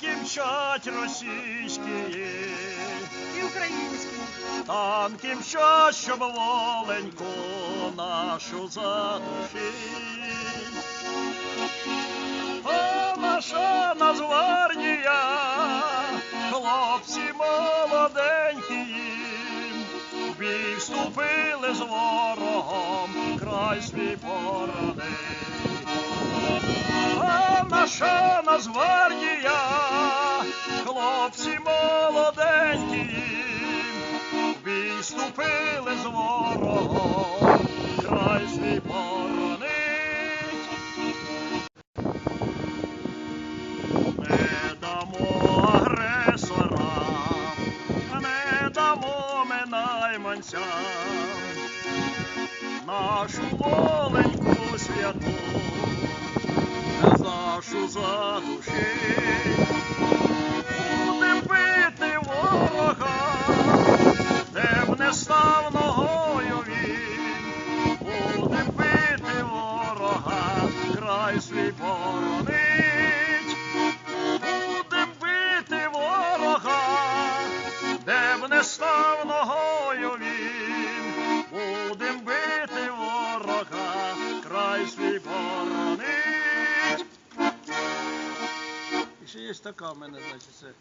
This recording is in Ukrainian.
танки мчать російські, І українські. танки мчать, щоб воленьку нашу задушить. А наша Нацгвардія, хлопці молоденькі, в бій вступили з ворогом, край свій боронить. Наша Нацгвардія, хлопці молоденькі, в бій вступили з ворогом, край свій боронить. Не дамо агресорам, не дамо ми найманцям нашу задушить. Будем бити ворога, де б не став ногою він. Будем бити ворога, край свій боронить. Будем бити ворога, де б не став боронить. І ще